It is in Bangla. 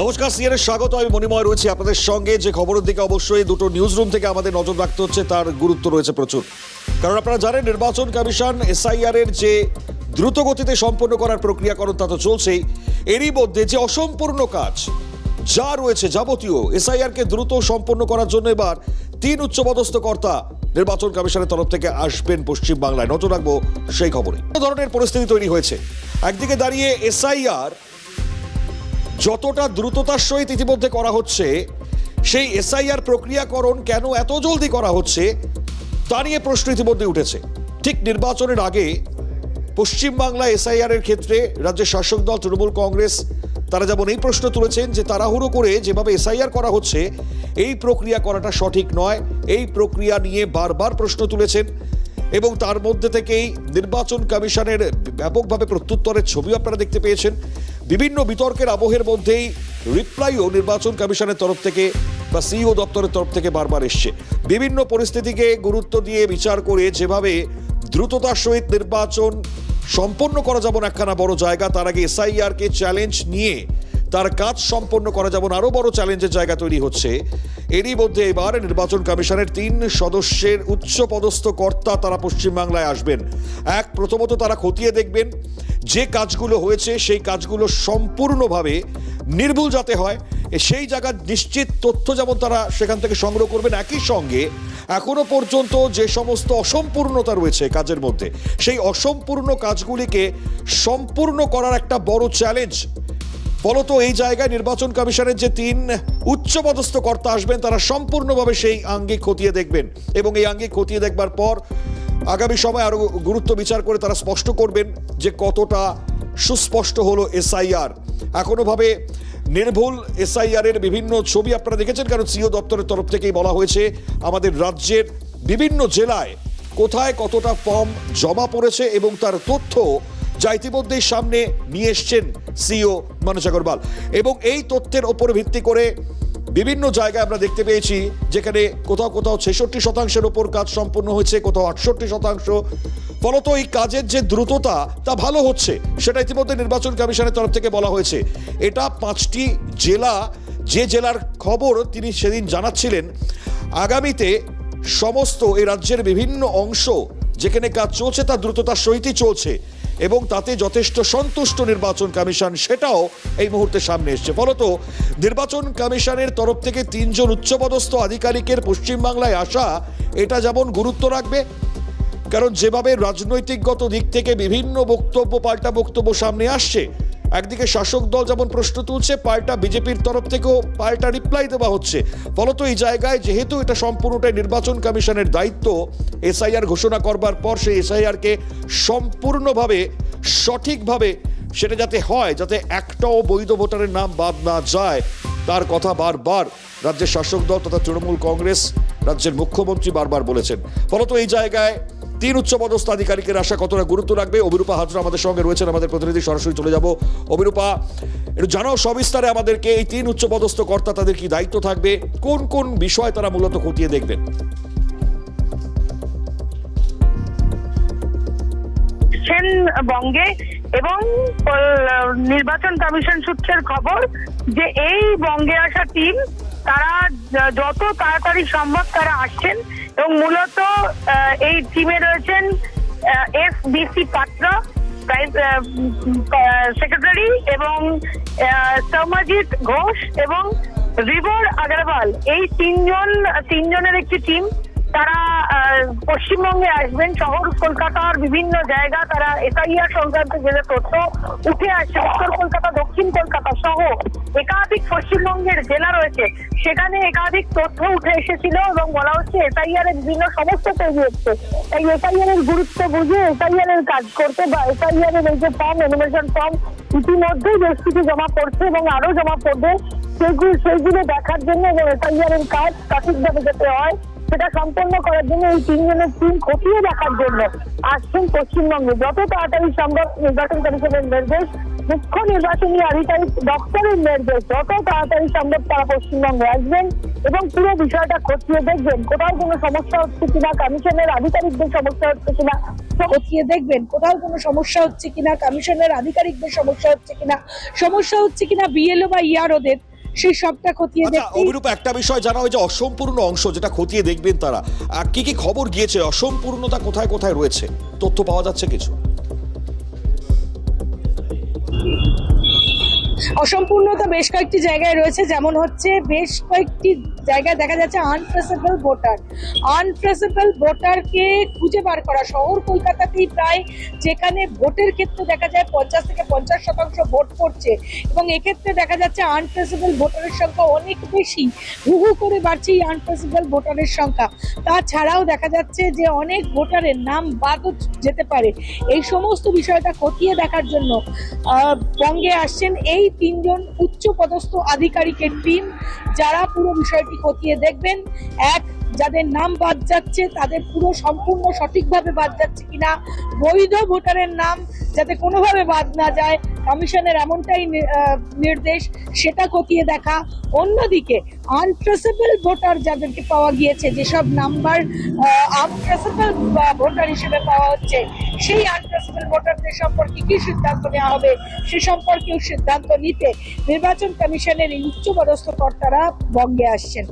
নমস্কার সিএনের স্বাগত, আমি মণিময় রয়েছি আপনাদের সঙ্গে। যে খবরের দিকে অবশ্যই দুটো নিউজ রুম থেকে আমাদের নজর রাখতে হচ্ছে, তার গুরুত্ব রয়েছে প্রচুর। কারণ আপনারা জানেন, নির্বাচন কমিশন এসআইআর এর যে দ্রুত গতিতে সম্পন্ন করার প্রক্রিয়াকরণ তা তো চলছেই। এরই মধ্যে যে অসম্পূর্ণ কাজ যা রয়েছে যাবতীয় এসআইআর কে দ্রুত সম্পন্ন করার জন্য এবার তিন উচ্চপদস্থ কর্তা নির্বাচন কমিশনের তরফ থেকে আসবেন পশ্চিম বাংলায় নজর রাখব সেই খবরে। ধরনের পরিস্থিতি তৈরি হয়েছে। একদিকে দাঁড়িয়ে এসআইআর যতটা দ্রুততার সহিত ইতিমধ্যে করা হচ্ছে, সেই এসআইআর প্রক্রিয়াকরণ কেন এত জলদি করা হচ্ছে, তা নিয়ে প্রশ্ন ইতিমধ্যে উঠেছে। ঠিক নির্বাচনের আগে পশ্চিমবাংলা এসআইআর এর ক্ষেত্রে রাজ্যের শাসক দল, তৃণমূল কংগ্রেস, তারা যেমন এই প্রশ্ন তুলেছেন যে তাড়াহুড়ো করে যেভাবে এসআইআর করা হচ্ছে, এই প্রক্রিয়া করাটা সঠিক নয়। এই প্রক্রিয়া নিয়ে বারবার প্রশ্ন তুলেছেন এবং তার মধ্যে থেকেই নির্বাচন কমিশনের ব্যাপকভাবে প্রত্যুত্তরের ছবি আপনারা দেখতে পেয়েছেন। বিভিন্ন বিতর্কের আবহের মধ্যেই রিপ্লাইও নির্বাচন কমিশনের তরফ থেকে বা সিইও দপ্তরের তরফ থেকে বারবার এসছে। বিভিন্ন পরিস্থিতিকে গুরুত্ব দিয়ে বিচার করে যেভাবে দ্রুততার সহিত নির্বাচন সম্পন্ন করা যেমন একখানা বড় জায়গা, তার আগে এসআইআর কে চ্যালেঞ্জ নিয়ে তার কাজ সম্পন্ন করা যেমন আরও বড় চ্যালেঞ্জের জায়গা তৈরি হচ্ছে। এরই মধ্যে এবার নির্বাচন কমিশনের তিন সদস্যের উচ্চ পদস্থ কর্তা তারা পশ্চিমবাংলায় আসবেন। এক, প্রথমত তারা খতিয়ে দেখবেন যে কাজগুলো হয়েছে, সেই কাজগুলো সম্পূর্ণভাবে নির্ভুল যাতে হয় সেই জায়গার নিশ্চিত তথ্য যেমন তারা সেখান থেকে সংগ্রহ করবেন, একই সঙ্গে এখনও পর্যন্ত যে সমস্ত অসম্পূর্ণতা রয়েছে কাজের মধ্যে, সেই অসম্পূর্ণ কাজগুলিকে সম্পূর্ণ করার একটা বড় চ্যালেঞ্জ ফলত এই জায়গায় নির্বাচন কমিশনের যে তিন উচ্চপদস্থ কর্তা আসবেন, তারা সম্পূর্ণভাবে সেই আঙ্গিক খতিয়ে দেখবেন এবং এই আঙ্গিক খতিয়ে দেখবার পর আগামী সময় আরও গুরুত্ব বিচার করে তারা স্পষ্ট করবেন যে কতটা সুস্পষ্ট হলো এসআইআর। এখনও ভাবে নির্ভুল এসআইআর এর বিভিন্ন ছবি আপনারা দেখেছেন, কারণ সিও দপ্তরের তরফ থেকেই বলা হয়েছে, আমাদের রাজ্যের বিভিন্ন জেলায় কোথায় কতটা ফর্ম জমা পড়েছে এবং তার তথ্য যা ইতিমধ্যেই সামনে নিয়ে এসছেন সিও মানুষ আগরওয়াল। এবং এই তথ্যের ওপর ভিত্তি করে বিভিন্ন জায়গায় আমরা দেখতে পেয়েছি, যেখানে কোথাও কোথাও ছেষট্টি শতাংশের ওপর কাজ সম্পূর্ণ হয়েছে, কোথাও আটষট্টি শতাংশ। ফলত এই কাজের যে দ্রুততা, তা ভালো হচ্ছে, সেটা ইতিমধ্যে নির্বাচন কমিশনের তরফ থেকে বলা হয়েছে। এটা পাঁচটি জেলা, যে জেলার খবর তিনি সেদিন জানাচ্ছিলেন। আগামীতে সমস্ত এই রাজ্যের বিভিন্ন অংশ যেখানে কাজ চলছে তা দ্রুততার সহিতই চলছে। এবং তাতে যথেষ্ট সন্তুষ্ট নির্বাচন কমিশন সেটাও এই মুহূর্তে সামনে এসছে। ফলত নির্বাচন কমিশনের তরফ থেকে তিনজন উচ্চপদস্থ আধিকারিকের পশ্চিমবাংলায় আসা, এটা যেমন গুরুত্ব রাখবে, কারণ যেভাবে রাজনৈতিকগত দিক থেকে বিভিন্ন বক্তব্য, পাল্টা বক্তব্য সামনে আসছে একদিকে শাসক দল যেমন প্রশ্ন তুলছে, পাল্টা বিজেপির তরফ থেকেও পাল্টা রিপ্লাই দেওয়া হচ্ছে। ফলত এই জায়গায় যেহেতু এটা সম্পূর্ণটাই নির্বাচন কমিশনের দায়িত্ব, এসআইআর ঘোষণা করবার পর সেই এসআইআরকে সম্পূর্ণভাবে, সঠিকভাবে সেটা যাতে হয়, যাতে একটাও বৈধ ভোটারের নাম বাদ না যায়, তার কথা বারবার রাজ্যের শাসক দল তথা তৃণমূল কংগ্রেস, রাজ্যের মুখ্যমন্ত্রী বারবার বলেছেন। ফলত এই জায়গায় তিন উচ্চপদস্থ আধিকারিকের আশা কতটা গুরুত্ব রাখবে? অভিরূপা হাজরা আমাদের সঙ্গে রয়েছেন, আমাদের প্রতিনিধি, সরাসরি চলে যাব। অভিরূপা, একটু জানাও সবিস্তারে আমাদেরকে এই তিন উচ্চপদস্থ কর্তা তাদের কি দায়িত্ব থাকবে? কোন কোন বিষয় তারা মূলত খতিয়ে দেখবেন? বঙ্গে এবং নির্বাচন কমিশন সূত্রের খবর যে এই বঙ্গে আসা টিম তারা যত তাড়াতাড়ি সম্ভব তারা আসছেন এবং মূলত এই টিমে রয়েছেন এস বিসি পাত্র সেক্রেটারি এবং আহ, সৌম্যজিৎ ঘোষ এবং রিবর আগরওয়াল। এই তিনজন তিনজনের একটি টিম তারা পশ্চিমবঙ্গে আসবেন, শহর কলকাতার বিভিন্ন জায়গা তারা এসআইআর সংক্রান্ত যে তথ্য উঠে আসছে। উত্তর কলকাতা, দক্ষিণ কলকাতা সহ একাধিক পশ্চিমবঙ্গের জেলা রয়েছে। সেখানে একাধিক তথ্য উঠে এসেছিল এবং বলা হচ্ছে এসআইআর এর বিভিন্ন সমস্যা তৈরি হচ্ছে। এই এসআইআর এর গুরুত্ব বুঝে এসআইআর এর কাজ করতে বা এসআইআর এর এই যে ফর্ম এনিমেশন ফর্ম ইতিমধ্যেই বেশ কিছু জমা পড়ছে এবং আরও জমা পড়বে। সেগুলো সেইগুলো দেখার জন্য এবং এসআইআর এর কাজ সঠিকভাবে যেতে হয় সেটা সম্পন্ন করার জন্য এই তিনজনের টিম খতিয়ে দেখার জন্য আসছেন পশ্চিমবঙ্গে। যত তাড়াতাড়ি সম্ভব নির্বাচন কমিশনের নির্দেশ, মুখ্য নির্বাচনী আধিকারিক দপ্তরের নির্দেশ, যত তাড়াতাড়ি সম্ভব তারা পশ্চিমবঙ্গে আসবেন এবং পুরো বিষয়টা খতিয়ে দেখবেন। কোথাও কোনো সমস্যা হচ্ছে কিনা, কমিশনের আধিকারিকদের সমস্যা হচ্ছে কিনা, খতিয়ে দেখবেন। কোথাও কোনো সমস্যা হচ্ছে কিনা, কমিশনের আধিকারিকদের সমস্যা হচ্ছে কিনা, সমস্যা হচ্ছে কিনা বিএলও বা ইয়ারওদের সেই সবটা খতিয়ে আচ্ছা দেখতে অভিরূপ একটা বিষয় জানা হয়েছে অসম্পূর্ণ অংশ যেটা খতিয়ে দেখবেন তারা। আর কি কি খবর গিয়েছে? অসম্পূর্ণতা কোথায় কোথায় রয়েছে? তথ্য পাওয়া যাচ্ছে কিছু। অসম্পূর্ণতা বেশ কয়েকটি জায়গায় রয়েছে, যেমন হচ্ছে বেশ কয়েকটি জায়গায় দেখা যাচ্ছে আনট্রেসেবল ভোটার আনট্রেসেবল ভোটারকে খুঁজে বার করা। শহর কলকাতাতেই প্রায় যেখানে ভোটের ক্ষেত্রে দেখা যায় পঞ্চাশ থেকে পঞ্চাশ শতাংশ ভোট পড়ছে এবং এক্ষেত্রে দেখা যাচ্ছে আনট্রেসেবল ভোটারের সংখ্যা অনেক বেশি। হু হু করে বাড়ছে এই আনট্রেসেবল ভোটারের সংখ্যা। তাছাড়াও দেখা যাচ্ছে যে অনেক ভোটারের নাম বাদও যেতে পারে। এই সমস্ত বিষয়টা খতিয়ে দেখার জন্য বঙ্গে আসছেন এই তিনজন উচ্চ পদস্থ আধিকারিকের টিম যারা পুরো বিষয়টি খতিয়ে দেখবেন। এক যাদের নাম বাদ যাচ্ছে, তাদের পুরো সম্পূর্ণ সঠিকভাবে বাদ যাচ্ছে কিনা, বৈধ ভোটারের নাম যাতে কোনোভাবে বাদ না যায়, কমিশনের এমনটাই নির্দেশ, সেটা খতিয়ে দেখা। অন্যদিকে আনট্রেসেবল ভোটার যাদেরকে পাওয়া গিয়েছে, যেসব নাম্বার আনট্রেসেবল ভোটার হিসেবে পাওয়া হচ্ছে, সেই আনট্রেসেবল ভোটারদের সম্পর্কে কি সিদ্ধান্ত নেওয়া হবে, সে সম্পর্কেও সিদ্ধান্ত নিতে নির্বাচন কমিশনের এই উচ্চপদস্থ কর্তারা বঙ্গে আসছেন।